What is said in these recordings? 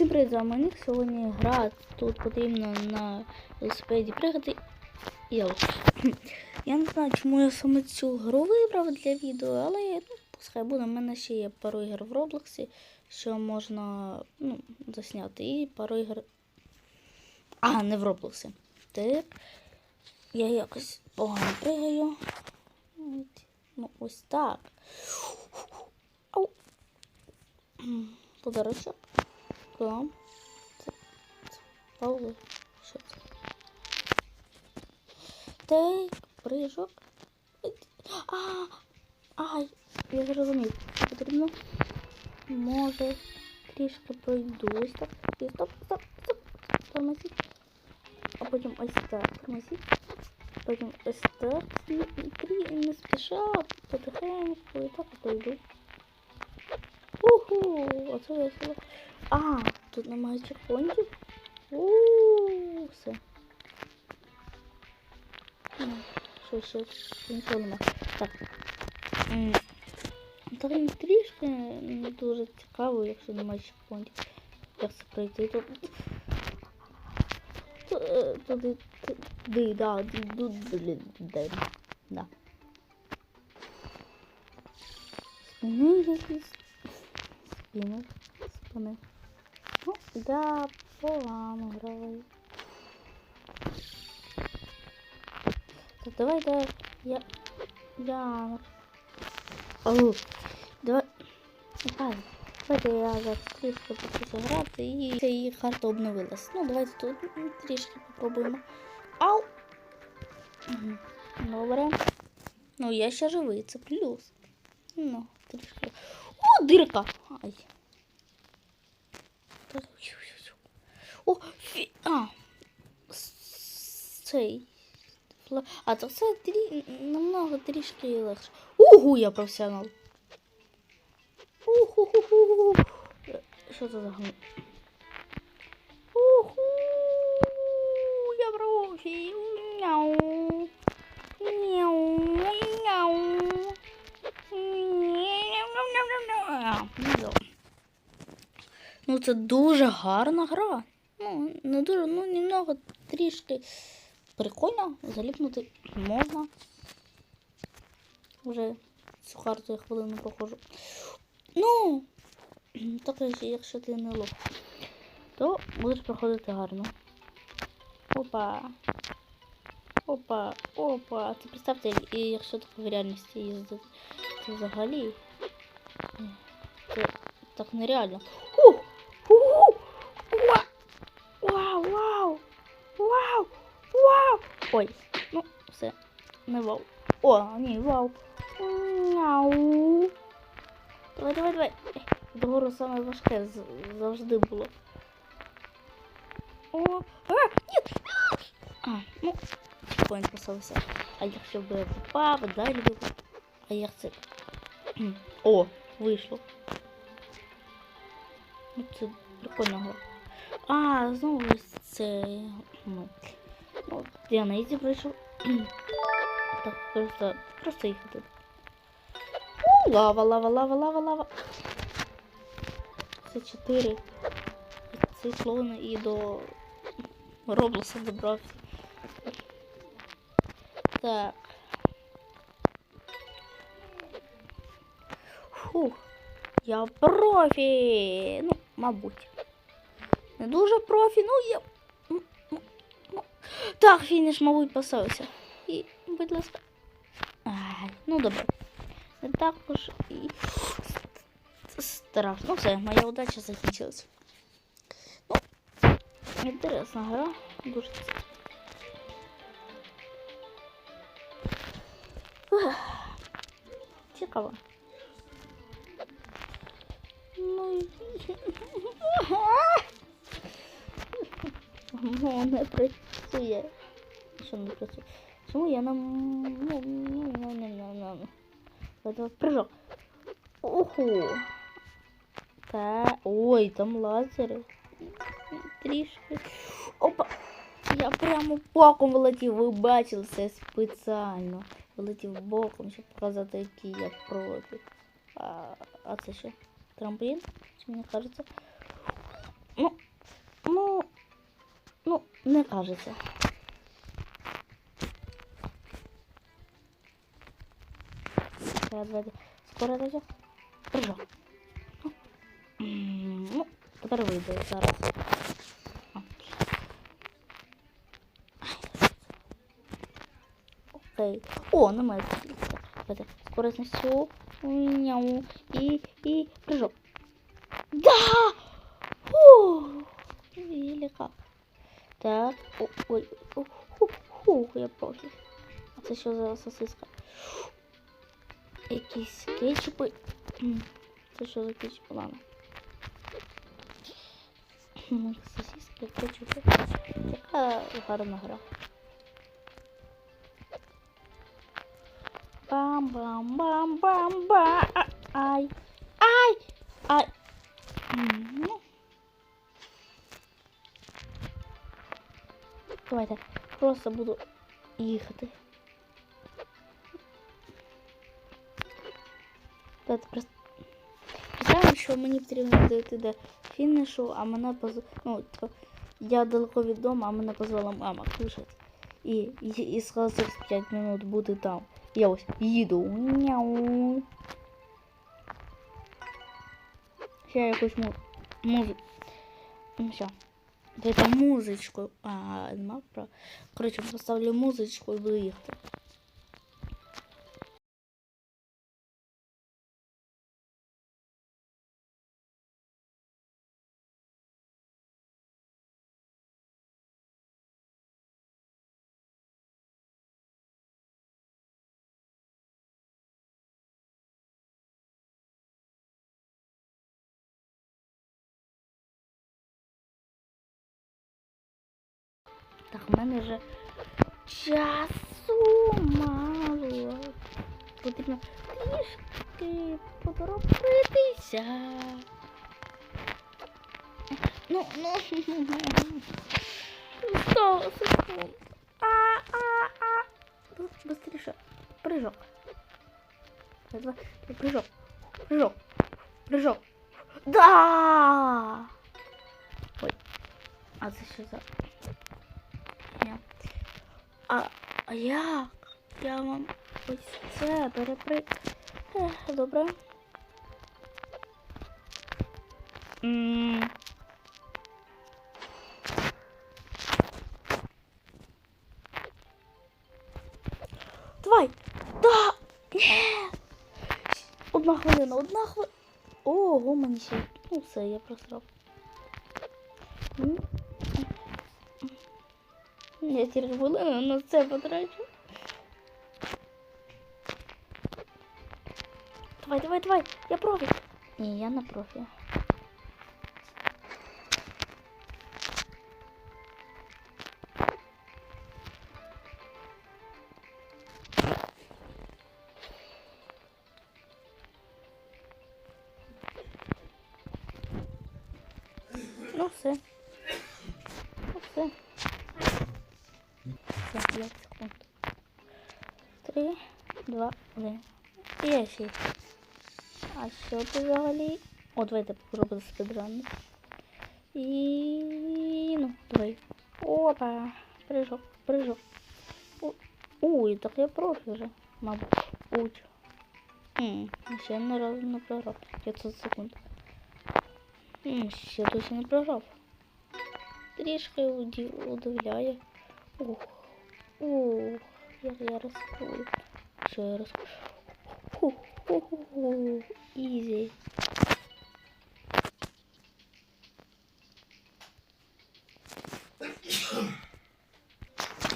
Всім привіт, з Ник. Сьогодні гра тут потрібно на велосипеді пригати. Йоу. Я не знаю, чому я саме цю гру вибрав для відео, але ну, пускай буде. У мене ще є пару ігор в Роблоксі, що можна ну, засняти. І пару ігор. А, не в Роблоксі. Так. Я якось погано пригаю. Ну, ось так. Ау. Подарочок. Це Павло. Так, прыжок. А, ай, я зрозумів. Потрібно. Може, трішки пройдусь. Так, і стоп, стоп, стоп. Тормозіть. А потім ось так. Тормозіть. Потім ось так. І, і, не спіша, потихеньку, і так пройду. Уху, оце весело. А, тут немає чекпоінтів. Ууу, все. Ну, Що ще? Нічого немає. Так. М, Так не трішки не дуже цікаво, якщо немає чекпоінтів. Як це пройти тут? Ту- е, Туди, туди, да, туди, туди, да. Спини якісь. Спини, спини. Да, погано граю. Так, давайте я... Я... Ау, давай... Ай, давайте я зараз трішки почуся грати і її карта обновилась. Ну, давайте тут трішки попробуємо. Ау! Добре. Ну, я ще живий, це плюс. Ну, трішки. О, дирка! Ай. О, фі... А. Цей. А, то це трі... намного трішки легше. Угу, я професіонал. Уху-ху-ху. Що це за гну? Уху. Я профі. Ну, це дуже гарна гра. Ну, не дуже, ну, немного трішки прикольно. Заліпнути можна. Вже цю карту я хвилину проходжу. Ну, так якщо ти не лох, то будеш проходити гарно. Опа. Опа, опа. Це представте, якщо так в реальності їздити, це взагалі. Це так нереально. Ух! Ой, ну, все, не вау. О, ні, вау. Мяу. Давай, давай, давай. Догору саме важке завжди було. О, а, ні! А, ну, чекпоінт поставився. А якщо б я попав, далі би. А як це? О, вийшло. Ну, це прикольна гра. А, знову це. Ну я на ізі прийшов. Так, просто, просто їхати. У, лава, лава, лава, лава, лава. Це 4. Цей клоун до Роблоса добрався. Так. Фух. Я профі. Ну, мабуть. Не дуже профі, ну я. Так, фініш, мабуть, поставився. І, будь ласка. Ай, ну добре. Не також і. Страшно. Ну все, моя удача закінчилась. Ну, інтересна гра. Дуже Цікаво. Ну, і- не працює. Що не працює? Чому я нам... Ну, ну, ну, ну, ну, ну. Давай, прыжок. Уху. Та... Ой, там лазери. Трішки. Опа. Я прямо боком вилетів, ви бачили це боком, щоб показати, який я профі. А, а це що? Трамплін? Чи мені кажеться? Ну, ну, ну, не давай, скоро дойдет. Прыжок. Ну, тепер вийде зараз. Окей. О, немає. Всю. Няу. И, и прыжок. Да! Так. О, ой. О, ху, ху, я профі. А це що за сосиска? Якісь кетчупи. М, Це що за кетчупи? Ладно. М, Сосиски, кетчупи. Така гарна гра. Бам-бам-бам-бам-ба. Ай. Ай. Ай. М, Ну. Давайте. Просто буду їхати. Давайте просто. Представимо, що мені потрібно дойти до фінішу, а мене поз... Ну, типа, я далеко від дому, а мене позвала мама кушати. І, і, і сказала через 5 минут бути там. Я ось їду. Няу. Ще якусь му... музику. Ну все. Давайте музичку. А, нема про. Коротше, поставлю музичку і буду. Так, в мене вже часу мало. Потрібно трішки поторопитися. Ну, ну, сто секунд. А, а, а. Быстріше. Прыжок. Давай, давай, Прыжок. Прыжок. Прыжок. Да! Ой. А це що за... А, як? Я вам ось це перепри... Ех, добре. Давай! Да! Ні! Одна хвилина, одна хвилина. Ого, мені ще. Ну все, я просрав. Я тільки хвилину на це потрачу. Давай, давай, давай, я профі. Ні, я на профі. І шість. А що ти взагалі? О, давайте попробуємо спідран. І... ну, давай. Опа. Прыжок, прыжок. О, Ой, так я профі вже, мабуть. Уч. Хм, ще не разу не програв. 500 секунд. Хм, ще досі не програв. Трішки уді- удивляє. Ух. Ух. Я, я розкрою. Що я розкрою? Фух, фух, фух. Ізі.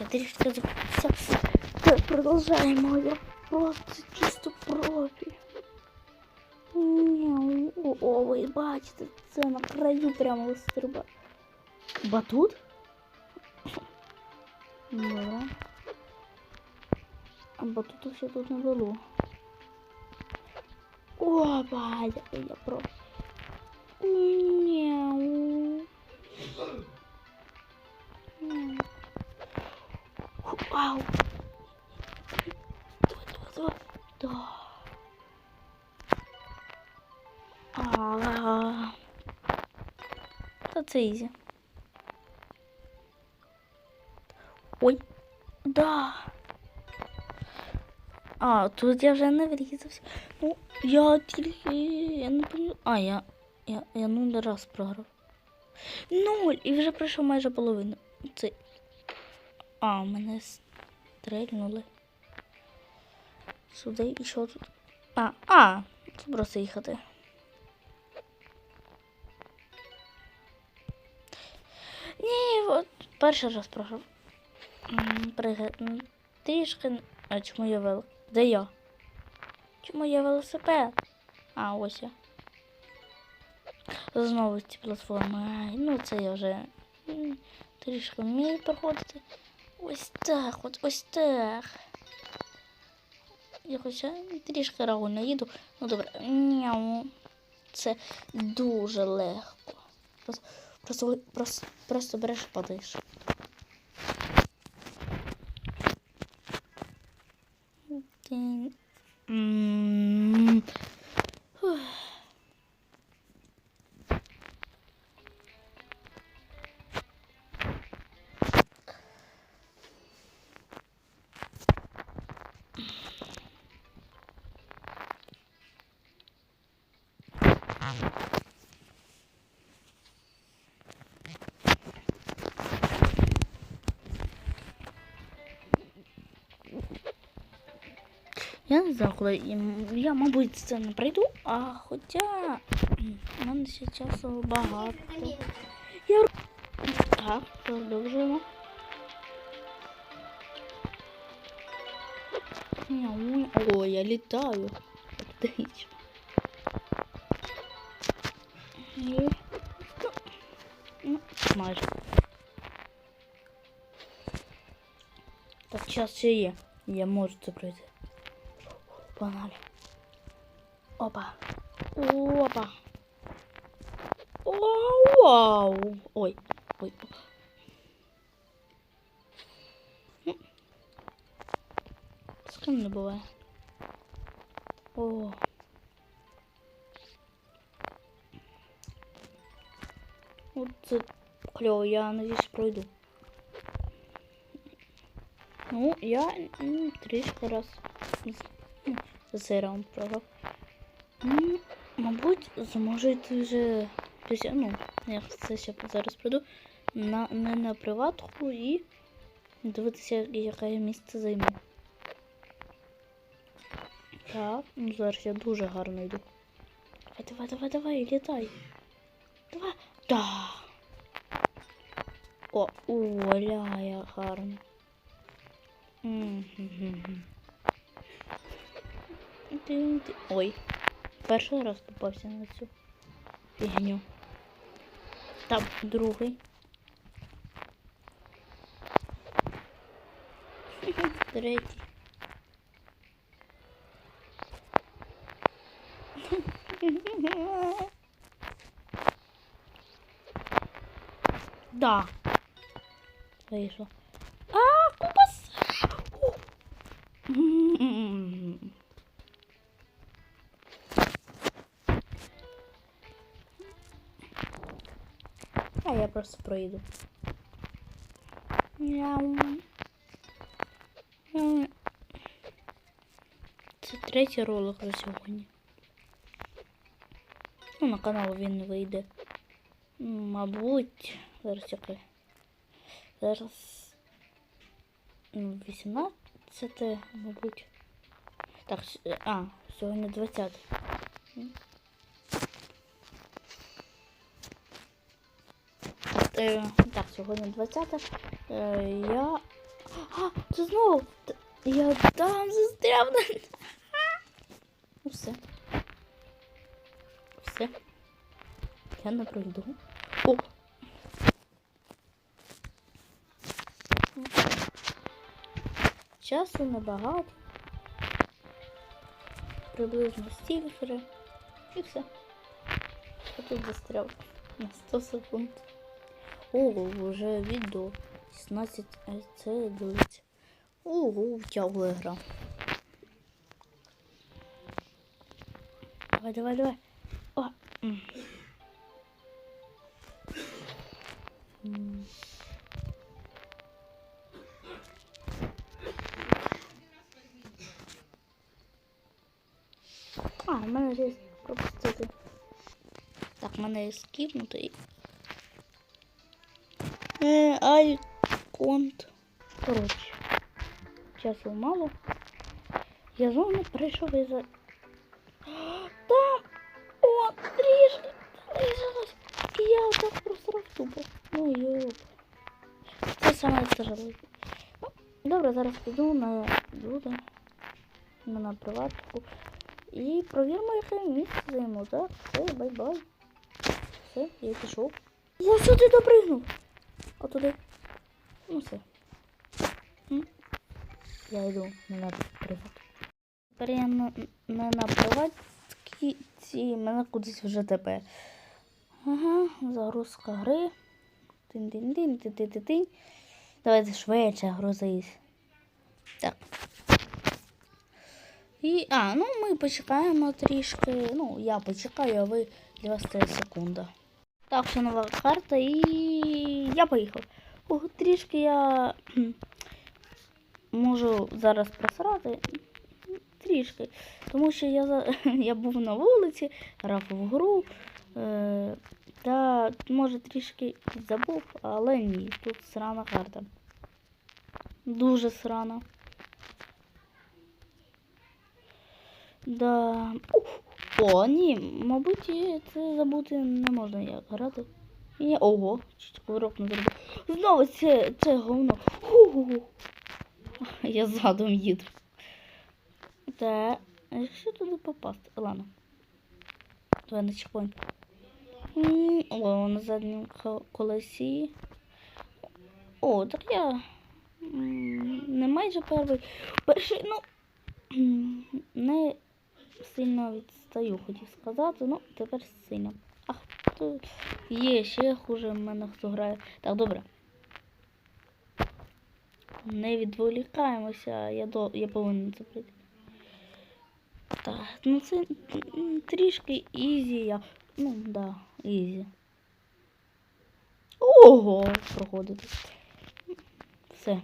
Я трішки запустився. Так, продовжаємо. Я просто чисто профі. Мяу. О, ви бачите, це на краю прямо вистрибає. Батут? Да. А батуту ще тут не було. Опа, я, я про. Мяу. Мяу. Ху, Ау. Давай, давай, давай. Да. Та це ізі. Ой. Да. А, тут я вже не врізався. Ну, я тільки. Я не пам'ятаю. А, я. Я, я нуль раз програв. Нуль! І вже пройшов майже половину. Це. А, мене стрельнули. Сюди і що тут? А, а, тут просто їхати. Ні, от перший раз програв. М, Пригад... Трішки. А чому я вел? Де я? Чому я велосипед? А, ось я. Знову ці платформи. Ай, ну це я вже трішки вмію проходити. Ось так, от ось так. Я хоча трішки рагульно їду. Ну добре. Няу. Це дуже легко. Просто, просто, просто, просто береш і падаєш. Знаю, коли я, мабуть, це не прийду, а хоча в мене ще часу багато. Я... Так, продовжуємо. О, я літаю. Ну, майже. Так, час ще є. Я можу це пройти. Погнали. Опа. Опа. О, вау. Ой. Ой. М. З ким не буває. О. От це кльово, я надіюсь пройду. Ну, я м, трішки раз з- м, за цей раунд програв. Ну, мабуть, зможу йти вже після, ну, я це ще зараз пройду, на, не на приватку і дивитися, яке я місце займу. Так, ну зараз я дуже гарно йду. Давай, давай, давай, давай, літай. Давай. Да. О, оля, я гарно. Мгм. Тин-ти- Ой, перший раз попався на цю фігню. Там другий. Третій. Да. Вийшло. А, купас! Просто проїду. Це третій ролик за сьогодні. Ну, на канал він вийде. Мабуть, зараз яке. Зараз 18, мабуть. Так, а, сьогодні 20. Е, так, сьогодні 20. Е, я. А, це знову. Я там застряв. Ну все. Все. Я не пройду. О! Часу небагато. Приблизно стільки. І все. Я тут застряв на 100 секунд. Ого, вже відео. 16 а це дивиться. Ого, втягла гра. Давай, давай, давай. О. А, в мене є пропустити. Так, в мене скіпнутий. Е, ай, конт. Коротше, часу мало. Я знову не прийшов і за... Там! О, трішки залишилось. І я так просрав тупо. Ну йоп. Це саме тяжеле. Ну, добре, зараз піду на люди. На приватку. І провіримо, яке місце займу. Так, все, бай-бай. Все, я пішов. Я сюди допригнув. А туди. Ну все. Я йду не на приват. Тепер я не на приватці, ці мене кудись вже тепер. Ага, загрузка гри. Тин-тин-тин, тин-тин-тин. Давайте швидше грузись. Так. І, а, ну ми почекаємо трішки. Ну, я почекаю, а ви для вас це секунда. Так, ще нова карта і я поїхав. Ох, трішки я можу зараз просрати. Трішки. Тому що я, за- я був на вулиці, грав в гру. Е, та може трішки забув, але ні. Тут срана карта. Дуже срана. Да. О, ні, мабуть, це забути не можна як грати. Ні, ого, кувирок не зробив. Знову це, це говно. Ху-ху-ху. Я задом їду. Та, а якщо туди попасти? Ладно. Давай на чекпоінт. О, на задньому колесі. О, так я не майже перший. Перший, ну, не сильно відстаю, хотів сказати. Ну, тепер сильно. Ах, то є ще хуже в мене хто грає. Так, добре. Не відволікаємося, я, до, я повинен це прийти. Так, ну це трішки ізі. Я, ну, да, ізі. Ого, проходити. Все.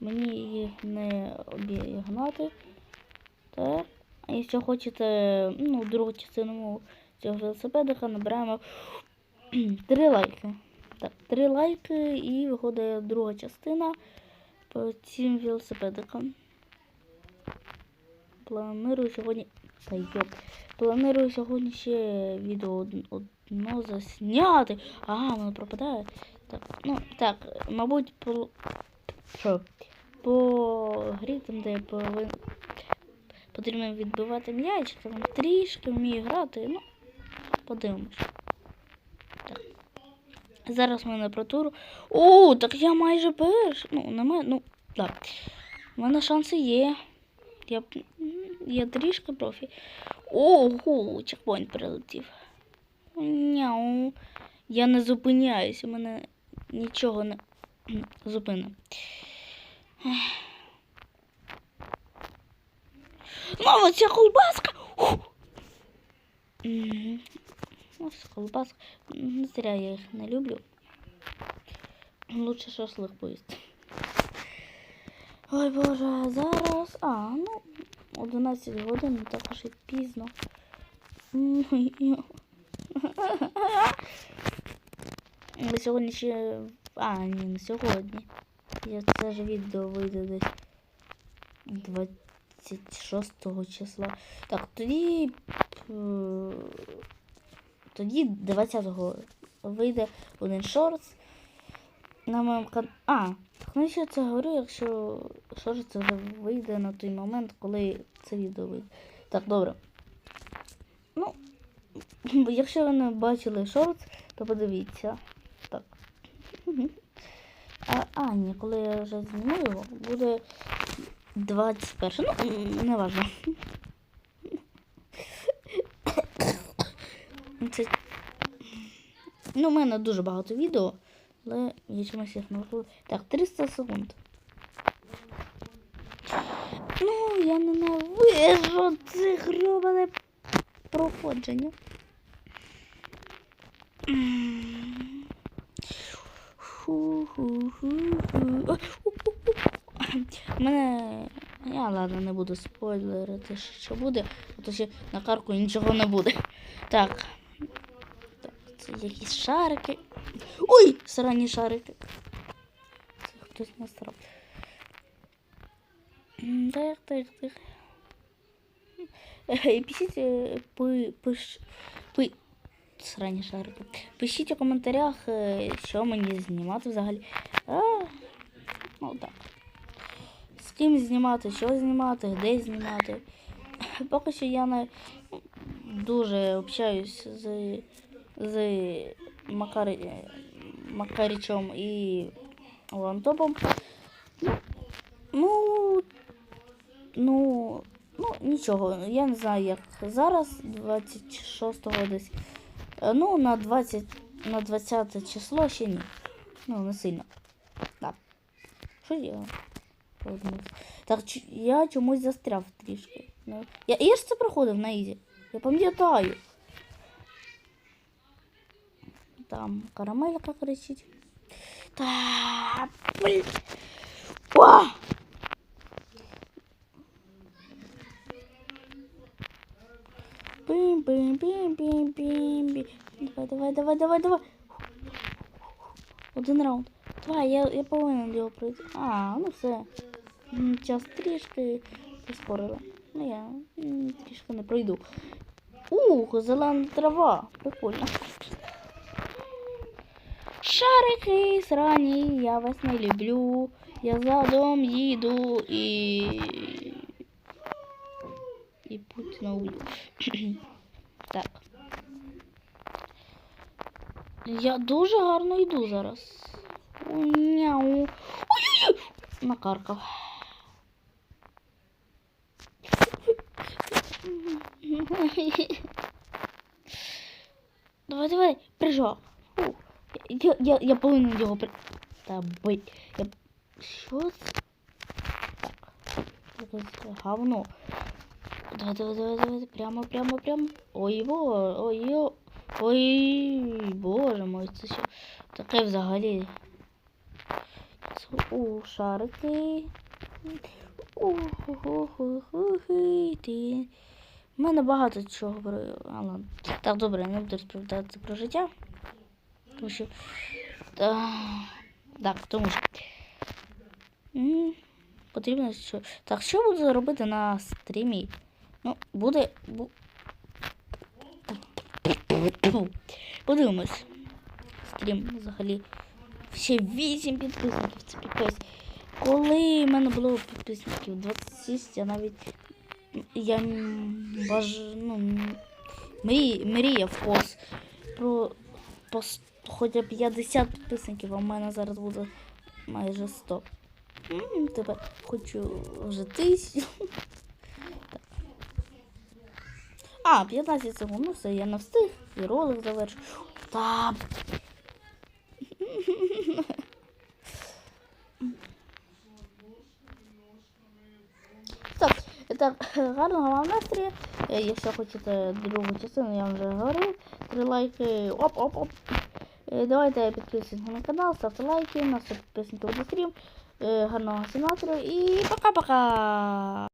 Мені їх не обігнати. Так. А якщо хочете ну, другу частину цього велосипедика, набираємо три лайки. Так, три лайки і виходить друга частина по цим велосипедикам. Планую сьогодні. Та йоп. Планую сьогодні ще відео од- одно засняти. Ага, воно пропадає. Так, ну так, мабуть, по. Що? По грі там, де повинен потрібно відбивати м'яч, там трішки вмію грати, ну, подивимось. Так. Зараз в мене про туру. О, так я майже перш. Ну, немає, ну, так. У мене шанси є. Я, я трішки профі. Ого, чекпоінт прилетів. Няу. Я не зупиняюсь, у мене нічого не зупинить. Мама, ця колбаска! Ось колбаска. Не зря я їх не люблю. Лучше шашлик поїсти. Ой боже, зараз. А, ну, 11 годин, також і пізно. М, йо. Ми сьогодні ще. А, ні, не сьогодні. Я це ж відео вийде десь 26 числа. Так, тоді. Тоді 20-го вийде один шортс на моєму каналі. А, ну що це говорю, якщо шортс вже вийде на той момент, коли це відео вийде. Так, добре. Ну, якщо ви не бачили шортс, то подивіться. Так. А, а, ні, коли я вже зніму його, буде 21. Ну, не важно. Це... Ну, у мене дуже багато відео, але я чомусь їх не виходить. Так, 300 секунд. Ну, я ненавижу це гробане проходження. Ху-ху-ху-ху. Мене. Я ладно, не буду спойлерити, що буде, а то на карку нічого не буде. Так. Так, це якісь шарики. Ой! Срані шарики. Це хтось насрав. Так, так, так. Е, Пишіть е, пи, пиш, пи, срані шарики. Пишіть у коментарях, е, що мені знімати взагалі. А, ну так. Ким знімати, що знімати, де знімати. Поки що я не дуже общаюсь з, з Макари, Макарічом і Лантопом. Ну, ну, ну, нічого. Я не знаю, як зараз, 26-го десь. Е, Ну, на 20, на 20 число ще ні. Ну, не сильно. Так. Що я? повернувся? Так, ч- я чомусь застряв трішки. Ну, Я, я ж це проходив на Ізі. Я пам'ятаю. Там карамелька кричить. Та, блін. О! Бим, бим, бим, бим, бим, бим. Давай, давай, давай, давай, давай. Один раунд. Давай, я, я повинен його пройти. А, ну все. Час трішки прискорили. Ну я трішки не пройду. Ух, зелена трава. Прикольно. Шарики срані, я вас не люблю. Я задом їду і. І Путіна уб'ю. так. Я дуже гарно йду зараз. Ой-ой-ой! Накаркав. Давай, давай, прыжок. Фу. Я, я, я повинен його при... Та бить. Я... Що говно. Давай, давай, давай, давай. Прямо, прямо, прямо. Ой, бо, ой, ой, ой, боже мой, це що таке взагалі. У, шарики. У-ху-ху-ху-ху-хи, ти. У мене багато чого про. А, ладно. Так, добре, не буду розповідати про життя. Тому що. Та... Так, тому що. М, Потрібно що. Так, що буду робити на стрімі? Ну, буде. Бу... Подивимось. Стрім взагалі. Ще 8 підписників, це піпець. Коли в мене було підписників 26, я навіть я баж, ну, м, мрій, мріяв пос про пос, хоча б 50 підписників, а в мене зараз буде майже 100. М, Тепер хочу вже тисячу. А, 15 секунд, ну все, я не встиг, і ролик завершу. Та. Так, гарного вам настрою. Якщо хочете другу частину, я вам вже говорив. Три лайки. Оп-оп-оп. Е, Давайте підписуйтесь на канал, ставте лайки, на підписуйтесь на стрім. Е, Гарного всім настрою і пока-пока!